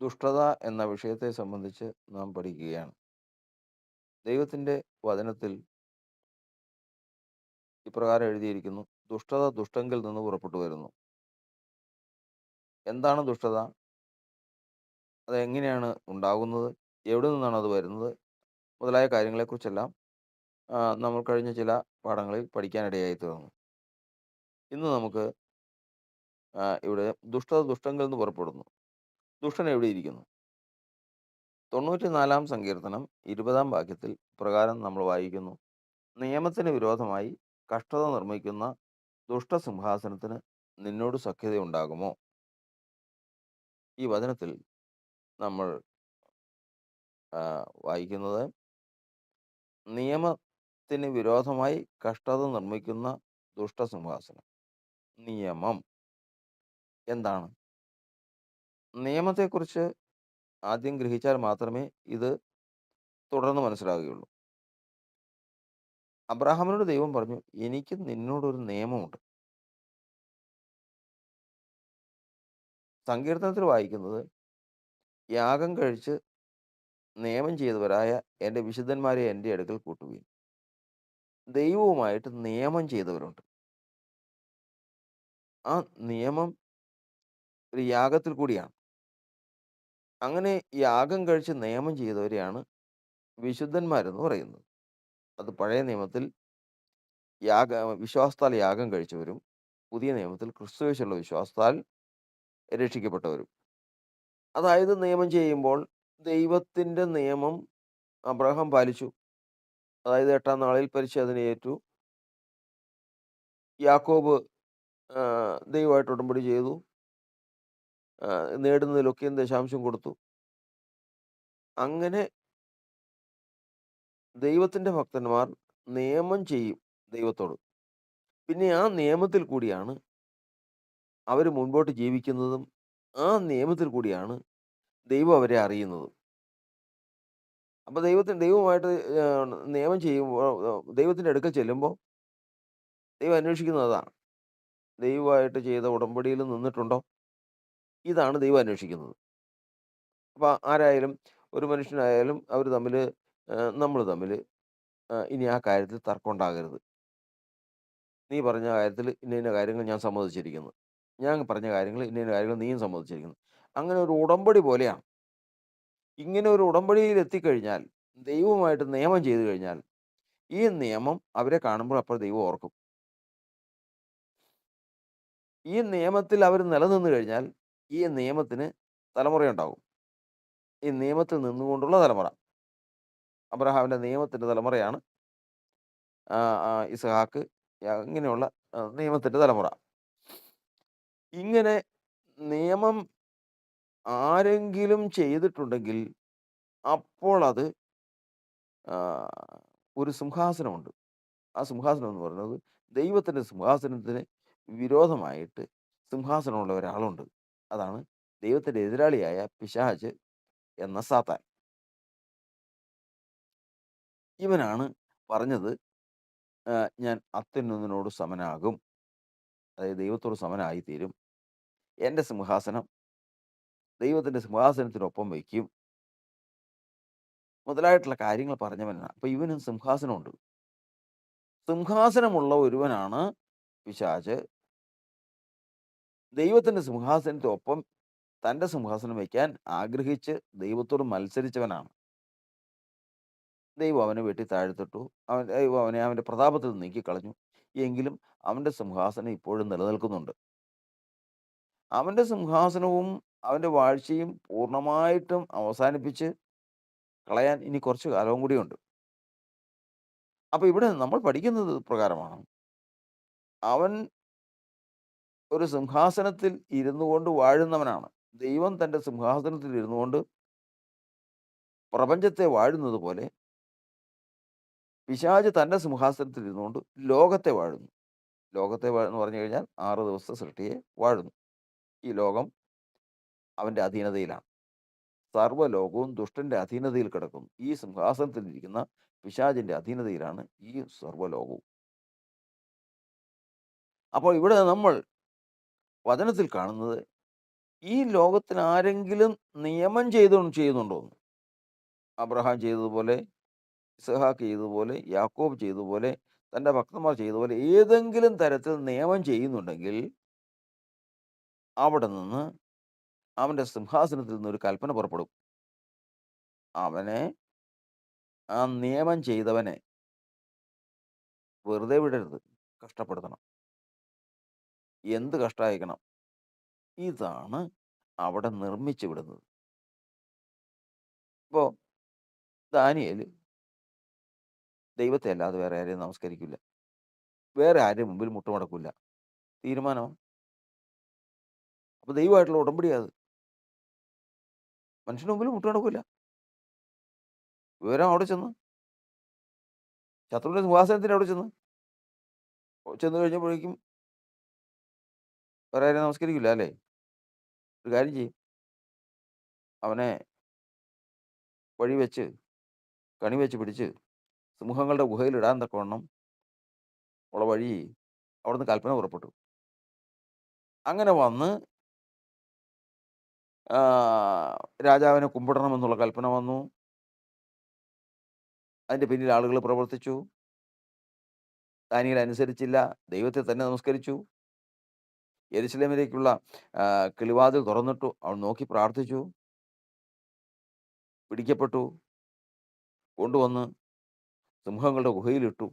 ദുഷ്ടത എന്ന വിഷയത്തെ സംബന്ധിച്ച് നാം പഠിക്കുകയാണ്. ദൈവത്തിന്റെ വചനത്തിൽ ഇപ്രകാരം എഴുതിയിരിക്കുന്നു. ദുഷ്ടത ദുഷ്ടങ്കിൽ നിന്ന് പുറപ്പെട്ടു വരുന്നു. എന്താണ് ദുഷ്ടത? അതെങ്ങനെയാണ് ഉണ്ടാകുന്നത്? എവിടെ നിന്നാണ് അത് വരുന്നത്? മുതലായ കാര്യങ്ങളെക്കുറിച്ചെല്ലാം നമ്മൾ കഴിഞ്ഞ ചില പാഠങ്ങളിൽ പഠിക്കാനിടയായി തീർന്നു. ഇന്ന് നമുക്ക് ഇവിടെ ദുഷ്ടത ദുഷ്ടങ്കിൽ നിന്ന് പുറപ്പെടുന്നു. ദുഷ്ടൻ എവിടെയിരിക്കുന്നു? 94-ാം സങ്കീർത്തനം 20-ാം വാക്യത്തിൽ പ്രകാരം നമ്മൾ വായിക്കുന്നു. നിയമത്തിന് വിരോധമായി കഷ്ടത നിർമ്മിക്കുന്ന ദുഷ്ടസിംഹാസനത്തിന് നിന്നോട് സഖ്യതയുണ്ടാകുമോ? ഈ വചനത്തിൽ നമ്മൾ വായിക്കുന്നത് നിയമത്തിന് വിരോധമായി കഷ്ടത നിർമ്മിക്കുന്ന ദുഷ്ടസിംഹാസനം. നിയമം എന്താണ്? നിയമത്തെക്കുറിച്ച് ആദ്യം ഗ്രഹിച്ചാൽ മാത്രമേ ഇത് തുടർന്ന് മനസ്സിലാകുകയുള്ളൂ അബ്രാഹാമിനോട് ദൈവം പറഞ്ഞു, "എനിക്ക് നിന്നോടൊരു നിയമമുണ്ട്." സങ്കീർത്തനത്തിൽ വായിക്കുന്നത്, "യാഗം കഴിച്ച് നിയമം ചെയ്തവരായ എന്റെ വിശുദ്ധന്മാരെ എന്റെ അടുക്കൽ കൂട്ടുകയും ദൈവവുമായിട്ട് നിയമം ചെയ്തവരുണ്ട്. ആ നിയമം ഒരു യാഗത്തിൽ കൂടിയാണ്. അങ്ങനെ യാഗം കഴിച്ച് നിയമം ചെയ്തവരെയാണ് വിശുദ്ധന്മാരെന്ന് പറയുന്നത്. അത് പഴയ നിയമത്തിൽ യാഗ വിശ്വാസത്താൽ യാഗം കഴിച്ചവരും, പുതിയ നിയമത്തിൽ ക്രിസ്തുവേശുള്ള വിശ്വാസത്താൽ രക്ഷിക്കപ്പെട്ടവരും. അതായത് നിയമം ചെയ്യുമ്പോൾ ദൈവത്തിന്റെ നിയമം അബ്രഹാം പാലിച്ചു. അതായത് എട്ടാം നാളിൽ പരിശോധന ഏറ്റു. യാക്കോബ് ദൈവമായിട്ട് ഉടമ്പടി ചെയ്തു. നേടുന്നതിലൊക്കെയും ദശാംശം കൊടുത്തു. അങ്ങനെ ദൈവത്തിന്റെ ഭക്തന്മാർ നിയമം ചെയ്യും ദൈവത്തോട്. പിന്നെ ആ നിയമത്തിൽ കൂടിയാണ് അവർ മുൻപോട്ട് ജീവിക്കുന്നതും, ആ നിയമത്തിൽ കൂടിയാണ് ദൈവം അവരെ അറിയുന്നതും. അപ്പോൾ ദൈവത്തിന് ദൈവമായിട്ട് നിയമം ചെയ്യുമ്പോൾ ദൈവത്തിന്റെ അടുക്കൽ ചെല്ലുമ്പോൾ ദൈവം അന്വേഷിക്കുന്നത് അതാണ്. ദൈവമായിട്ട് ചെയ്ത ഉടമ്പടിയിൽ നിന്നിട്ടുണ്ടോ? ഇതാണ് ദൈവം അന്വേഷിക്കുന്നത്. അപ്പോൾ ആരായാലും ഒരു മനുഷ്യനായാലും അവർ തമ്മിൽ നമ്മൾ തമ്മിൽ ഇനി ആ കാര്യത്തിൽ തർക്കം ഉണ്ടാകരുത്. നീ പറഞ്ഞ കാര്യത്തിൽ ഇന്ന ഇന്ന കാര്യങ്ങൾ ഞാൻ സമ്മതിച്ചിരിക്കുന്നു. ഞാൻ പറഞ്ഞ കാര്യങ്ങൾ ഇന്ന ഇന്ന കാര്യങ്ങൾ നീയും സമ്മതിച്ചിരിക്കുന്നു. അങ്ങനെ ഒരു ഉടമ്പടി പോലെയാണ്. ഇങ്ങനെ ഒരു ഉടമ്പടിയിൽ എത്തിക്കഴിഞ്ഞാൽ, ദൈവമായിട്ട് നിയമം ചെയ്തു കഴിഞ്ഞാൽ, ഈ നിയമം അവരെ കാണുമ്പോൾ അപ്പോൾ ദൈവം ഓർക്കും. ഈ നിയമത്തിൽ അവർ നിലനിന്ന് കഴിഞ്ഞാൽ, ഈ നിയമത്തിന് തലമുറയുണ്ടാകും. ഈ നിയമത്തിൽ നിന്നുകൊണ്ടുള്ള തലമുറ. അബ്രഹാമിന്റെ നിയമത്തിന്റെ തലമുറയാണ് ഇസഹാക്ക് അങ്ങനെയുള്ള നിയമത്തിന്റെ തലമുറ. ഇങ്ങനെ നിയമം ആരെങ്കിലും ചെയ്തിട്ടുണ്ടെങ്കിൽ, അപ്പോൾ അത് ഒരു സിംഹാസനമുണ്ട്. ആ സിംഹാസനം എന്ന് പറയുന്നത് ദൈവത്തിന്റെ സിംഹാസനത്തിന് വിരോധമായിട്ട് സിംഹാസനമുള്ള ഒരാളുണ്ട്. അതാണ് ദൈവത്തിന്റെ എതിരാളിയായ പിശാജ് എന്ന സാത്താൻ. ഇവനാണ് പറഞ്ഞത് ഞാൻ അത്യുന്നതിനോട് സമനാകും. അതായത് ദൈവത്തോട് സമനായിത്തീരും. എന്റെ സിംഹാസനം ദൈവത്തിന്റെ സിംഹാസനത്തിനൊപ്പം വയ്ക്കും. മുതലായിട്ടുള്ള കാര്യങ്ങൾ പറഞ്ഞവനാണ്. അപ്പം ഇവനും സിംഹാസനമുണ്ട്. സിംഹാസനമുള്ള ഒരുവനാണ് പിശാച്. ദൈവത്തിന്റെ സിംഹാസനത്തിനൊപ്പം തന്റെ സിംഹാസനം വയ്ക്കാൻ ആഗ്രഹിച്ച് ദൈവത്തോട് മത്സരിച്ചവനാണ്. ദൈവം അവനെ വെട്ടി താഴ്ത്തിട്ടു. അവൻ ദൈവം അവനെ അവന്റെ പ്രതാപത്തിൽ നീക്കിക്കളഞ്ഞു. എങ്കിലും അവന്റെ സിംഹാസനം ഇപ്പോഴും നിലനിൽക്കുന്നുണ്ട്. അവന്റെ സിംഹാസനവും അവന്റെ വാഴ്ചയും പൂർണമായിട്ടും അവസാനിപ്പിച്ച് കളയാൻ ഇനി കുറച്ച് കാലവും കൂടിയുണ്ട്. അപ്പോൾ ഇവിടെ നമ്മൾ പഠിക്കുന്നത് പ്രകാരമാണ്. അവൻ ഒരു സിംഹാസനത്തിൽ ഇരുന്നു കൊണ്ട് വാഴുന്നവനാണ്. ദൈവം തന്റെ സിംഹാസനത്തിൽ ഇരുന്നു കൊണ്ട് പ്രപഞ്ചത്തെ വാഴുന്നത് പോലെ പിശാജ് തന്റെ സിംഹാസനത്തിൽ ഇരുന്നു കൊണ്ട് ലോകത്തെ വാഴുന്നു. ലോകത്തെ എന്ന് പറഞ്ഞു കഴിഞ്ഞാൽ ആറ് ദിവസത്തെ സൃഷ്ടിയെ വാഴുന്നു. ഈ ലോകം അവന്റെ അധീനതയിലാണ്. സർവലോകവും ദുഷ്ടന്റെ അധീനതയിൽ കിടക്കുന്നു. ഈ സിംഹാസനത്തിൽ ഇരിക്കുന്ന പിശാജിന്റെ അധീനതയിലാണ് ഈ സർവലോകവും. അപ്പോൾ ഇവിടെ നമ്മൾ വചനത്തിൽ കാണുന്നത് ഈ ലോകത്തിന് ആരെങ്കിലും നിയമം ചെയ്തു ചെയ്യുന്നുണ്ടോ അബ്രഹാം ചെയ്തതുപോലെ, ഇസഹാക്ക് ചെയ്തതുപോലെ, യാക്കോബ് ചെയ്തതുപോലെ, തന്റെ ഭക്തന്മാർ ചെയ്തതുപോലെ ഏതെങ്കിലും തരത്തിൽ നിയമം ചെയ്യുന്നുണ്ടെങ്കിൽ അവിടെ നിന്ന് അവന്റെ സിംഹാസനത്തിൽ നിന്ന് ഒരു കൽപ്പന പുറപ്പെടും. അവനെ ആ നിയമം ചെയ്തവനെ വെറുതെ വിടരുത്. കഷ്ടപ്പെടുത്തണം. എന്ത് കഷ്ടായിക്കണം ഇതാണ് അവിടെ നിർമ്മിച്ചു വിടുന്നത്. ഇപ്പോ ദാനിയൽ ദൈവത്തെ അല്ലാതെ വേറെ ആരെയും നമസ്കരിക്കില്ല. വേറെ ആരുടെയും മുമ്പിൽ മുട്ടുമടക്കില്ല. തീരുമാനമാണ് അപ്പൊ ദൈവമായിട്ടുള്ള ഉടമ്പടിയാ അത്. മനുഷ്യന് മുമ്പിൽ മുട്ടുമടക്കില്ല. വിവരം അവിടെ ചെന്ന്. ശത്രുവിന്റെ സിംഹാസനത്തിന് അവിടെ ചെന്ന്. ചെന്ന് കഴിഞ്ഞപ്പോഴേക്കും വേറെ ആരെയും നമസ്കരിക്കില്ല അല്ലേ? ഒരു കാര്യം ചെയ്യും. അവനെ വഴി വെച്ച്, കണി വെച്ച് പിടിച്ച് സിംഹങ്ങളുടെ ഗുഹയിൽ ഇടാൻ തക്കവണ്ണം ഉള്ള വഴി അവിടുന്ന് കൽപ്പന പുറപ്പെട്ടു. അങ്ങനെ വന്ന് ആഹ് രാജാവിനെ കുമ്പിടണമെന്നുള്ള കൽപ്പന വന്നു. അതിന്റെ പിന്നിൽ ആളുകൾ പ്രവർത്തിച്ചു. ദാനിയേൽ അനുസരിച്ചില്ല. ദൈവത്തെ തന്നെ നമസ്കരിച്ചു. യെരൂശലേമിലേക്കുള്ള കിളിവാതിൽ തുറന്നിട്ടു. അവൻ നോക്കി പ്രാർത്ഥിച്ചു. പിടിക്കപ്പെട്ടു. കൊണ്ടുവന്ന് സിംഹങ്ങളുടെ ഗുഹയിലിട്ടു.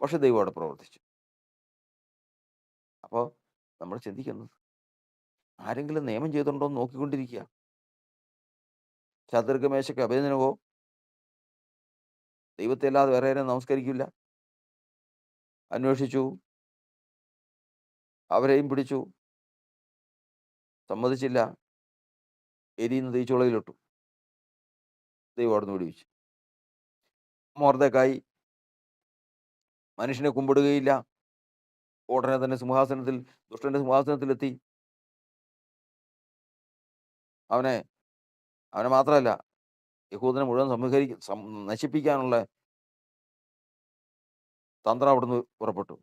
പക്ഷെ ദൈവം അവിടെ പ്രവർത്തിച്ചു. അപ്പോൾ നമ്മൾ ചിന്തിക്കുന്നത് ആരെങ്കിലും നിയമം ചെയ്തിട്ടുണ്ടോ എന്ന് നോക്കിക്കൊണ്ടിരിക്കുക. ചതുർഗമേശയ്ക്ക് അഭിനന്ദനവോ ദൈവത്തെ അല്ലാതെ വേറെ നമസ്കരിക്കില്ല. അന്വേഷിച്ചു. അവരെയും പിടിച്ചു. സമ്മതിച്ചില്ല. എരിയുന്ന തീച്ചൂളയിലിട്ടു. ദൈവം അവിടുന്ന് വിടുവിച്ചു. മോർദക്കായി മനുഷ്യനെ കുമ്പിടുകയില്ല. ഉടനെ തന്നെ സിംഹാസനത്തിൽ ദുഷ്ടന്റെ സിംഹാസനത്തിലെത്തി. അവനെ അവനെ മാത്രമല്ല യഹൂദനെ മുഴുവൻ സംഹരി നശിപ്പിക്കാനുള്ള തന്ത്രം അവിടുന്ന് പുറപ്പെട്ടു.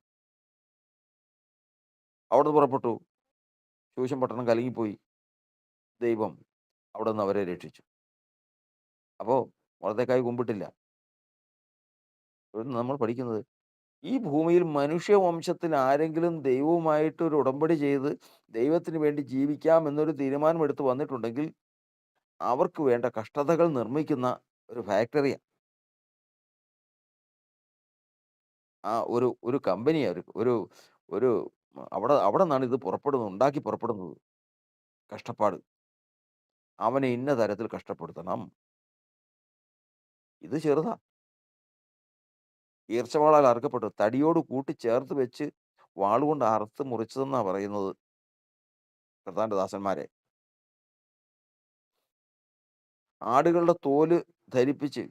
അവിടുന്ന് പുറപ്പെട്ടു. ശൂശൻ പട്ടണം കലങ്ങിപ്പോയി. ദൈവം അവിടെ നിന്ന് അവരെ രക്ഷിച്ചു. അപ്പോൾ മുളത്തേക്കായി കുമ്പിട്ടില്ല. നമ്മൾ പഠിക്കുന്നത് ഈ ഭൂമിയിൽ മനുഷ്യവംശത്തിൽ ആരെങ്കിലും ദൈവവുമായിട്ട് ഒരു ഉടമ്പടി ചെയ്ത് ദൈവത്തിന് വേണ്ടി ജീവിക്കാം എന്നൊരു തീരുമാനം എടുത്ത് വന്നിട്ടുണ്ടെങ്കിൽ അവർക്ക് വേണ്ട കഷ്ടതകൾ നിർമ്മിക്കുന്ന ഒരു ഫാക്ടറിയാണ് ആ ഒരു ഒരു കമ്പനിയാ ഒരു ഒരു ഒരു അവിടെ നിന്നാണ് ഇത് പുറപ്പെടുന്നത്. ഉണ്ടാക്കി പുറപ്പെടുന്നത്. കഷ്ടപ്പാട്. അവനെ ഇന്ന തരത്തിൽ കഷ്ടപ്പെടുത്തണം. ഇത് ചെറുതാ. ഈർച്ചവാളാൽ അറുക്കപ്പെട്ടു. തടിയോട് കൂട്ടി ചേർത്ത് വെച്ച് വാളുകൊണ്ട് അറുത്ത് മുറിച്ചതെന്നാ പറയുന്നത്. പ്രധാന ദാസന്മാരെ. ആടുകളുടെ തോൽ ധരിപ്പിച്ച്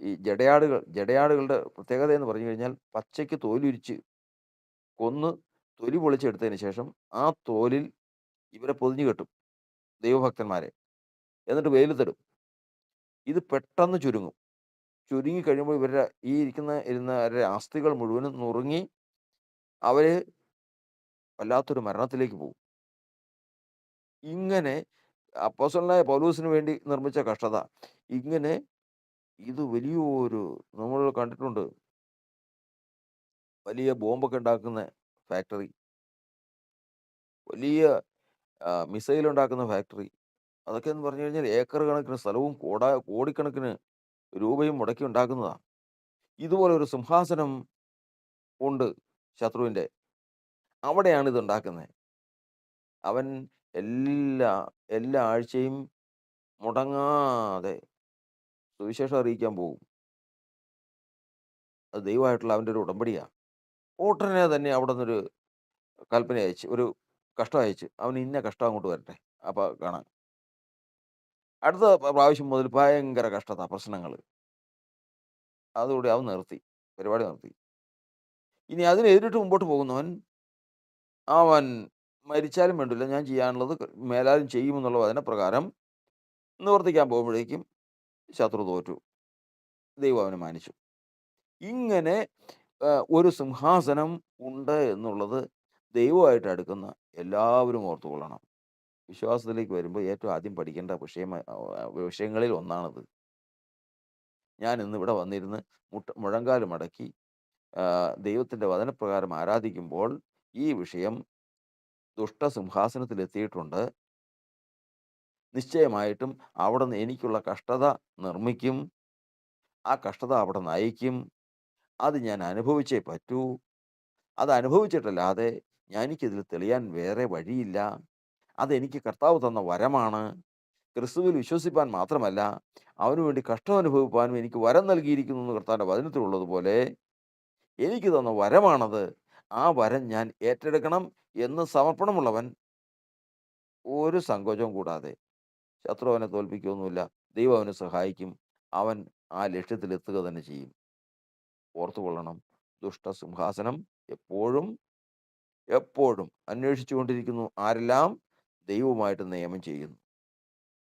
ഈ ജടയാടുകൾ ജടയാടുകളുടെ പ്രത്യേകത എന്ന് പറഞ്ഞു കഴിഞ്ഞാൽ പച്ചയ്ക്ക് തോലുരിച്ച് കൊന്ന് തൊലി പൊളിച്ചെടുത്തതിന് ശേഷം ആ തോലിൽ ഇവരെ പൊതിഞ്ഞു കെട്ടും. ദൈവഭക്തന്മാരെ. എന്നിട്ട് വെയിലത്തിടും. ഇത് പെട്ടെന്ന് ചുരുങ്ങും. ചുരുങ്ങി കഴിയുമ്പോൾ ഇവരുടെ ഈ ഇരിക്കുന്ന ഇരുന്നവരുടെ അസ്ഥികൾ മുഴുവനും നുറുങ്ങി അവർ വല്ലാത്തൊരു മരണത്തിലേക്ക് പോകും. ഇങ്ങനെ അപ്പോസലായ പൗലൂസിന് വേണ്ടി നിർമ്മിച്ച കഷ്ടത. ഇങ്ങനെ ഇത് വലിയൊരു നമ്മൾ കണ്ടിട്ടുണ്ട്. വലിയ ബോംബൊക്കെ ഉണ്ടാക്കുന്ന ഫാക്ടറി. വലിയ മിസൈൽ ഉണ്ടാക്കുന്ന ഫാക്ടറി. അതൊക്കെ എന്ന് പറഞ്ഞു കഴിഞ്ഞാൽ ഏക്കർ കണക്കിന് സ്ഥലവും കോടാ കോടിക്കണക്കിന് രൂപയും മുടക്കി ഉണ്ടാക്കുന്നതാണ് ഇതുപോലെ ഒരു സിംഹാസനം ഉണ്ട് ശത്രുവിന്റെ അവിടെയാണ് ഇത് ഉണ്ടാക്കുന്നത് അവൻ എല്ലാ എല്ലാ ആഴ്ചയും മുടങ്ങാതെ സുവിശേഷം അറിയിക്കാൻ പോകും. അത് ദൈവമായിട്ടുള്ള അവന്റെ ഒരു ഉടമ്പടിയാ. ഉടനെ തന്നെ അവിടെ നിന്നൊരു കൽപ്പന അയച്ച് ഒരു കഷ്ടം അയച്ച് അവന് ഇന്ന കഷ്ടം അങ്ങോട്ട് വരട്ടെ. അപ്പോൾ കാണാൻ അടുത്ത പ്രാവശ്യം മുതൽ ഭയങ്കര കഷ്ടത, പ്രശ്നങ്ങൾ അതോടെ അവൻ നിർത്തി. പരിപാടി നിർത്തി. ഇനി അതിനെ എതിരിട്ട് മുമ്പോട്ട് പോകുന്നവൻ അവൻ മരിച്ചാലും വേണ്ടില്ല ഞാൻ ചെയ്യാനുള്ളത് മേലാലും ചെയ്യുമെന്നുള്ള വചനപ്രകാരം നിവർത്തിക്കാൻ പോകുമ്പോഴേക്കും ശത്രു തോറ്റു. ദൈവം അവനെ മാനിച്ചു. ഇങ്ങനെ ഒരു സിംഹാസനം ഉണ്ട് എന്നുള്ളത് ദൈവമായിട്ട് അടുക്കുന്ന എല്ലാവരും ഓർത്തുകൊള്ളണം. വിശ്വാസത്തിലേക്ക് വരുമ്പോൾ ഏറ്റവും ആദ്യം പഠിക്കേണ്ട വിഷയം വിഷയങ്ങളിൽ ഒന്നാണത്. ഞാൻ ഇന്ന് ഇവിടെ വന്നിരുന്ന് മുട്ട മുഴങ്കാൽ മടക്കി ദൈവത്തിന്റെ വചനപ്രകാരം ആരാധിക്കുമ്പോൾ ഈ വിഷയം ദുഷ്ടസിംഹാസനത്തിലെത്തിയിട്ടുണ്ട്. നിശ്ചയമായിട്ടും അവിടെ നിന്ന് എനിക്കുള്ള കഷ്ടത നിർമ്മിക്കും. ആ കഷ്ടത അവിടെ നയിക്കും. അത് ഞാൻ അനുഭവിച്ചേ പറ്റൂ. അത് അനുഭവിച്ചിട്ടല്ലാതെ ഞാൻ എനിക്കിതിൽ തെളിയാൻ വേറെ വഴിയില്ല. അതെനിക്ക് കർത്താവ് തന്ന വരമാണ്. ക്രിസ്തുവിൽ വിശ്വസിപ്പാൻ മാത്രമല്ല, അവന് വേണ്ടി കഷ്ടം അനുഭവിപ്പാനും എനിക്ക് വരം നൽകിയിരിക്കുന്നു എന്ന് കർത്താവിന്റെ വചനത്തിലുള്ളതുപോലെ, എനിക്ക് തന്ന വരമാണത്. ആ വരം ഞാൻ ഏറ്റെടുക്കണം എന്ന് സമർപ്പണമുള്ളവൻ ഒരു സങ്കോചവും കൂടാതെ ശത്രു അവനെ തോൽപ്പിക്കുകയൊന്നുമില്ല. ദൈവം അവനെ സഹായിക്കും. അവൻ ആ ലക്ഷ്യത്തിലെത്തുക തന്നെ ചെയ്യും. ഓർത്തുകൊള്ളണം. ദുഷ്ടസിംഹാസനം എപ്പോഴും, എപ്പോഴും അന്വേഷിച്ചുകൊണ്ടിരിക്കുന്നു. ആരെല്ലാം ദൈവവുമായിട്ട് നിയമം ചെയ്യുന്നു.